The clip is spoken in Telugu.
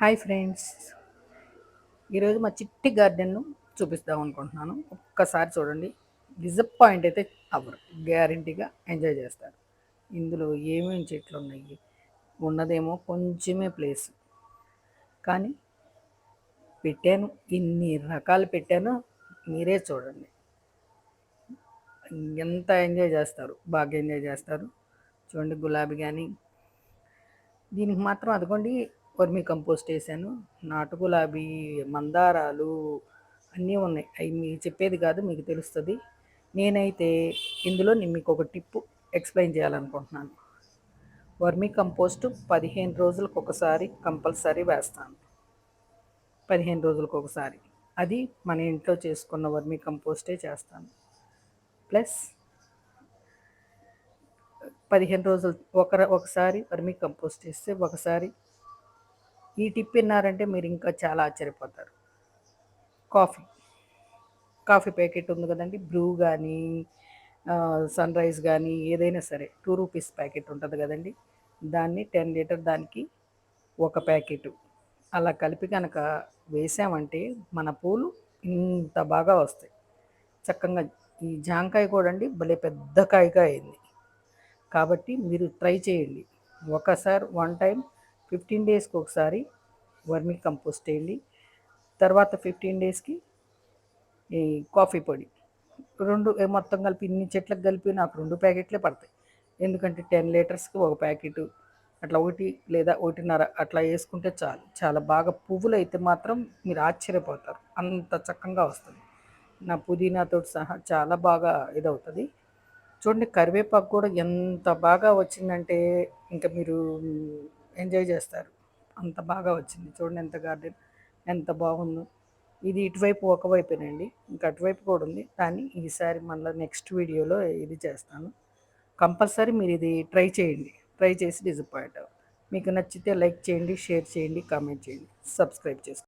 Hi friends. ఈరోజు మా చిట్టి గార్డెన్ను చూపిస్తాం అనుకుంటున్నాను. ఒక్కసారి చూడండి. డిజపాయింట్ అయితే అవ్వరు. గ్యారంటీగా ఎంజాయ్ చేస్తారు. ఇందులో ఏమేమి చెట్లు ఉన్నాయి? ఉన్నదేమో కొంచెమే ప్లేస్. కానీ పెట్టాను. ఇన్ని రకాలు పెట్టాను మీరే చూడండి. ఎంత ఎంజాయ్ చేస్తారు? బాగా ఎంజాయ్ చేస్తారు. చూడండి గులాబీ కానీ దీనికి మాత్రం అదిగోండి. వర్మీ కంపోస్ట్ వేసాను. నాటు గులాబీ మందారాలు అన్నీ ఉన్నాయి. అవి మీకు చెప్పేది కాదు మీకు తెలుస్తుంది. నేనైతే ఇందులో నేను మీకు ఒక టిప్పు ఎక్స్ప్లెయిన్ చేయాలనుకుంటున్నాను. వర్మీ కంపోస్ట్ పదిహేను రోజులకు ఒకసారి కంపల్సరీ వేస్తాను. పదిహేను రోజులకు ఒకసారి అది మన ఇంట్లో చేసుకున్న వర్మీ కంపోస్టే చేస్తాను. ప్లస్ పదిహేను రోజులు ఒక ఒకసారి వర్మీ కంపోస్ట్ చేస్తే ఒకసారి ఈ టిప్ విన్నారంటే మీరు ఇంకా చాలా ఆశ్చర్యపోతారు. కాఫీ. కాఫీ ప్యాకెట్ ఉంది కదండి బ్రూ కానీ సన్ రైజ్ కానీ ఏదైనా సరే టూ రూపీస్ ప్యాకెట్ ఉంటుంది కదండి. దాన్ని టెన్ లీటర్ దానికి ఒక ప్యాకెట్. అలా కలిపి కనుక వేసామంటే మన పూలు ఇంత బాగా వస్తాయి. చక్కగా ఈ జాంకాయ కూడా అండి భలే పెద్ద కాయగా అయింది. కాబట్టి మీరు ట్రై చేయండి. ఒకసారి వన్ టైం ఫిఫ్టీన్ డేస్కి ఒకసారి వర్మి కంపోస్ట్ వేయండి తర్వాత ఫిఫ్టీన్ డేస్కి ఈ కాఫీ పొడి. రెండు మొత్తం కలిపి ఇన్ని చెట్లకు కలిపి నాకు రెండు ప్యాకెట్లే పడతాయి. ఎందుకంటే టెన్ లీటర్స్కి ఒక ప్యాకెట్ అట్లా ఒకటి లేదా ఒకటిన్నర అట్లా వేసుకుంటే చాలు. చాలా బాగా పువ్వులు అయితే మాత్రం మీరు ఆశ్చర్యపోతారు. అంత చక్కగా వస్తుంది. నా పుదీనాతో సహా చాలా బాగా ఇదవుతుంది. చూడండి కరివేపాకు కూడా ఎంత బాగా వచ్చిందంటే ఇంకా మీరు ఎంజాయ్ చేస్తారు. అంత బాగా వచ్చింది. చూడండి ఎంత గార్డెన్ ఎంత బాగుందో. ఇది ఇటువైపు ఒకవైపేనండి. ఇంకా అటువైపు కూడా ఉంది. కానీ ఈసారి మళ్ళీ నెక్స్ట్ వీడియోలో ఇది చేస్తాను. కంపల్సరీ మీరు ఇది ట్రై చేయండి. ట్రై చేసి డిసప్పాయింట్ మీకు నచ్చితే లైక్ చేయండి షేర్ చేయండి కామెంట్ చేయండి. సబ్స్క్రైబ్ చేసుకోండి.